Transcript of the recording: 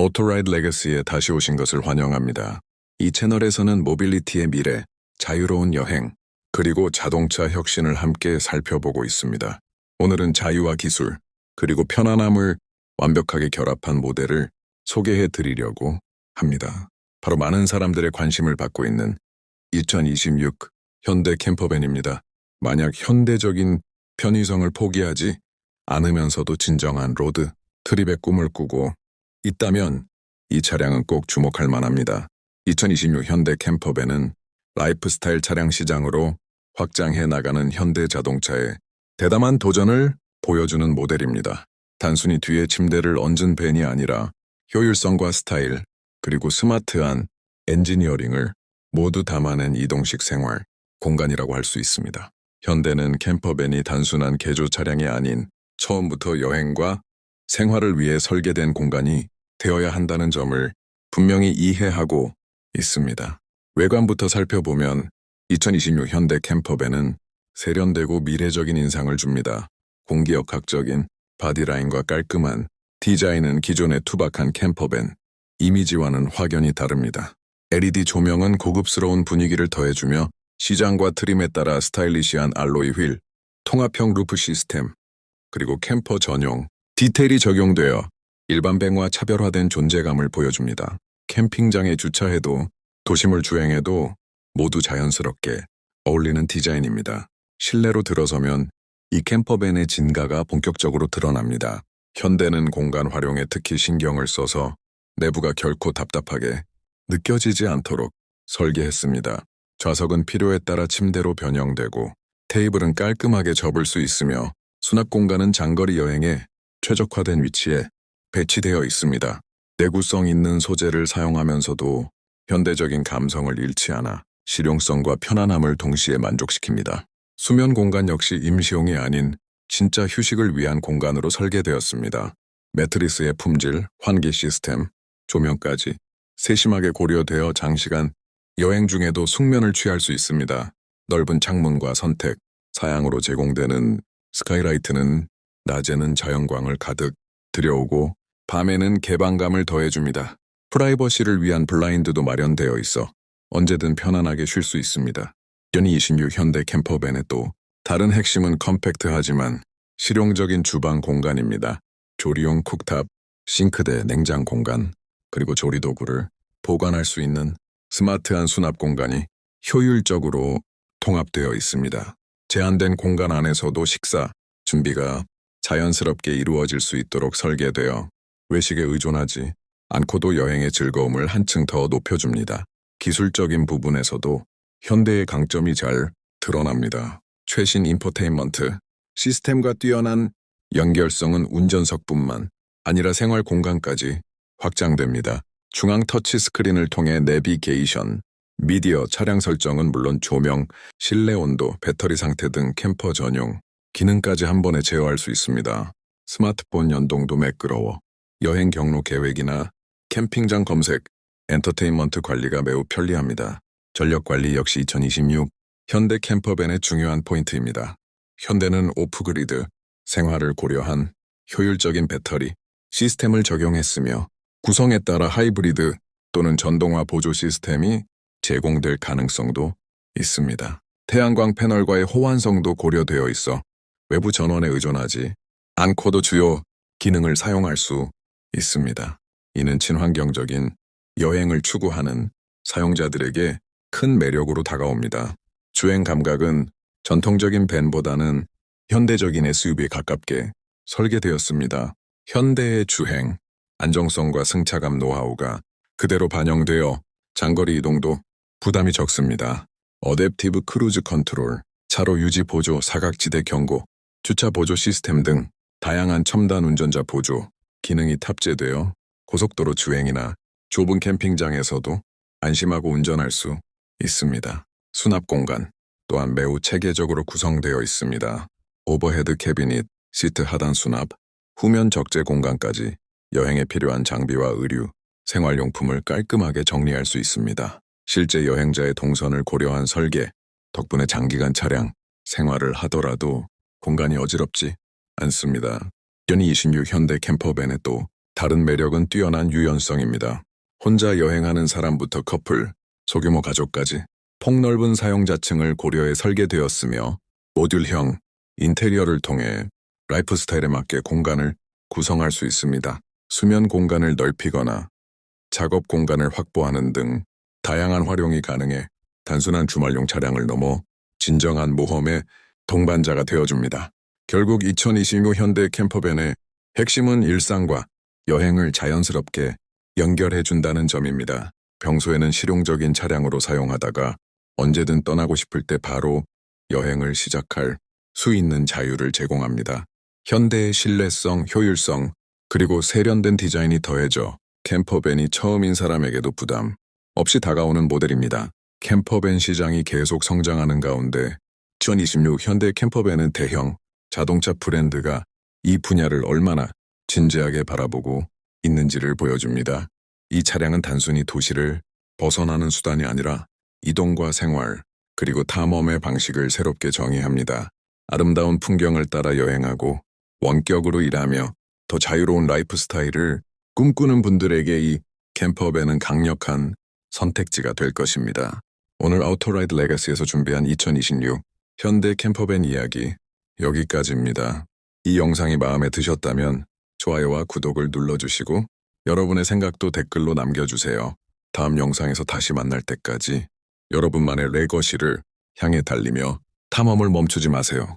오토라이드 레거시에 다시 오신 것을 환영합니다. 이 채널에서는 모빌리티의 미래, 자유로운 여행, 그리고 자동차 혁신을 함께 살펴보고 있습니다. 오늘은 자유와 기술, 그리고 편안함을 완벽하게 결합한 모델을 소개해 드리려고 합니다. 바로 많은 사람들의 관심을 받고 있는 2026 현대 캠퍼밴입니다. 만약 현대적인 편의성을 포기하지 않으면서도 진정한 로드 트립의 꿈을 꾸고 있다면 이 차량은 꼭 주목할 만합니다. 2026 현대 캠퍼밴은 라이프스타일 차량 시장으로 확장해 나가는 현대 자동차의 대담한 도전을 보여주는 모델입니다. 단순히 뒤에 침대를 얹은 밴이 아니라 효율성과 스타일, 그리고 스마트한 엔지니어링을 모두 담아낸 이동식 생활 공간이라고 할 수 있습니다. 현대는 캠퍼밴이 단순한 개조 차량이 아닌 처음부터 여행과 생활을 위해 설계된 공간이 되어야 한다는 점을 분명히 이해하고 있습니다. 외관부터 살펴보면 2026 현대 캠퍼밴은 세련되고 미래적인 인상을 줍니다. 공기역학적인 바디라인과 깔끔한 디자인은 기존의 투박한 캠퍼밴 이미지와는 확연히 다릅니다. LED 조명은 고급스러운 분위기를 더해주며 시장과 트림에 따라 스타일리시한 알로이 휠, 통합형 루프 시스템, 그리고 캠퍼 전용 디테일이 적용되어 일반 밴과 차별화된 존재감을 보여줍니다. 캠핑장에 주차해도 도심을 주행해도 모두 자연스럽게 어울리는 디자인입니다. 실내로 들어서면 이 캠퍼밴의 진가가 본격적으로 드러납니다. 현대는 공간 활용에 특히 신경을 써서 내부가 결코 답답하게 느껴지지 않도록 설계했습니다. 좌석은 필요에 따라 침대로 변형되고 테이블은 깔끔하게 접을 수 있으며 수납 공간은 장거리 여행에 최적화된 위치에 배치되어 있습니다. 내구성 있는 소재를 사용하면서도 현대적인 감성을 잃지 않아 실용성과 편안함을 동시에 만족시킵니다. 수면 공간 역시 임시용이 아닌 진짜 휴식을 위한 공간으로 설계되었습니다. 매트리스의 품질, 환기 시스템, 조명까지 세심하게 고려되어 장시간 여행 중에도 숙면을 취할 수 있습니다. 넓은 창문과 선택, 사양으로 제공되는 스카이라이트는 낮에는 자연광을 가득 들여오고 밤에는 개방감을 더해줍니다. 프라이버시를 위한 블라인드도 마련되어 있어 언제든 편안하게 쉴 수 있습니다. 2026 현대 캠퍼밴의 또 다른 핵심은 컴팩트하지만 실용적인 주방 공간입니다. 조리용 쿡탑, 싱크대, 냉장 공간, 그리고 조리 도구를 보관할 수 있는 스마트한 수납 공간이 효율적으로 통합되어 있습니다. 제한된 공간 안에서도 식사, 준비가 자연스럽게 이루어질 수 있도록 설계되어 외식에 의존하지 않고도 여행의 즐거움을 한층 더 높여줍니다. 기술적인 부분에서도 현대의 강점이 잘 드러납니다. 최신 인포테인먼트, 시스템과 뛰어난 연결성은 운전석뿐만 아니라 생활 공간까지 확장됩니다. 중앙 터치 스크린을 통해 내비게이션, 미디어, 차량 설정은 물론 조명, 실내 온도, 배터리 상태 등 캠퍼 전용 기능까지 한 번에 제어할 수 있습니다. 스마트폰 연동도 매끄러워 여행 경로 계획이나 캠핑장 검색, 엔터테인먼트 관리가 매우 편리합니다. 전력 관리 역시 2026 현대 캠퍼밴의 중요한 포인트입니다. 현대는 오프그리드, 생활을 고려한 효율적인 배터리, 시스템을 적용했으며 구성에 따라 하이브리드 또는 전동화 보조 시스템이 제공될 가능성도 있습니다. 태양광 패널과의 호환성도 고려되어 있어 외부 전원에 의존하지 않고도 주요 기능을 사용할 수 있습니다. 이는 친환경적인 여행을 추구하는 사용자들에게 큰 매력으로 다가옵니다. 주행 감각은 전통적인 밴보다는 현대적인 SUV에 가깝게 설계되었습니다. 현대의 주행, 안정성과 승차감 노하우가 그대로 반영되어 장거리 이동도 부담이 적습니다. 어댑티브 크루즈 컨트롤, 차로 유지 보조 사각지대 경고, 주차 보조 시스템 등 다양한 첨단 운전자 보조 기능이 탑재되어 고속도로 주행이나 좁은 캠핑장에서도 안심하고 운전할 수 있습니다. 수납 공간 또한 매우 체계적으로 구성되어 있습니다. 오버헤드 캐비닛, 시트 하단 수납, 후면 적재 공간까지 여행에 필요한 장비와 의류, 생활용품을 깔끔하게 정리할 수 있습니다. 실제 여행자의 동선을 고려한 설계, 덕분에 장기간 차량, 생활을 하더라도 공간이 어지럽지 않습니다. 2026 현대 캠퍼밴의 또 다른 매력은 뛰어난 유연성입니다. 혼자 여행하는 사람부터 커플, 소규모 가족까지 폭넓은 사용자층을 고려해 설계되었으며 모듈형 인테리어를 통해 라이프 스타일에 맞게 공간을 구성할 수 있습니다. 수면 공간을 넓히거나 작업 공간을 확보하는 등 다양한 활용이 가능해 단순한 주말용 차량을 넘어 진정한 모험의 동반자가 되어줍니다. 결국 2026 현대 캠퍼밴의 핵심은 일상과 여행을 자연스럽게 연결해준다는 점입니다. 평소에는 실용적인 차량으로 사용하다가 언제든 떠나고 싶을 때 바로 여행을 시작할 수 있는 자유를 제공합니다. 현대의 신뢰성, 효율성, 그리고 세련된 디자인이 더해져 캠퍼밴이 처음인 사람에게도 부담 없이 다가오는 모델입니다. 캠퍼밴 시장이 계속 성장하는 가운데 2026 현대 캠퍼밴은 대형 자동차 브랜드가 이 분야를 얼마나 진지하게 바라보고 있는지를 보여줍니다. 이 차량은 단순히 도시를 벗어나는 수단이 아니라 이동과 생활, 그리고 탐험의 방식을 새롭게 정의합니다. 아름다운 풍경을 따라 여행하고 원격으로 일하며 더 자유로운 라이프 스타일을 꿈꾸는 분들에게 이 캠퍼밴은 강력한 선택지가 될 것입니다. 오늘 아우토라이드 레가시에서 준비한 2026 현대 캠퍼밴 이야기 여기까지입니다. 이 영상이 마음에 드셨다면 좋아요와 구독을 눌러주시고 여러분의 생각도 댓글로 남겨주세요. 다음 영상에서 다시 만날 때까지 여러분만의 레거시를 향해 달리며 탐험을 멈추지 마세요.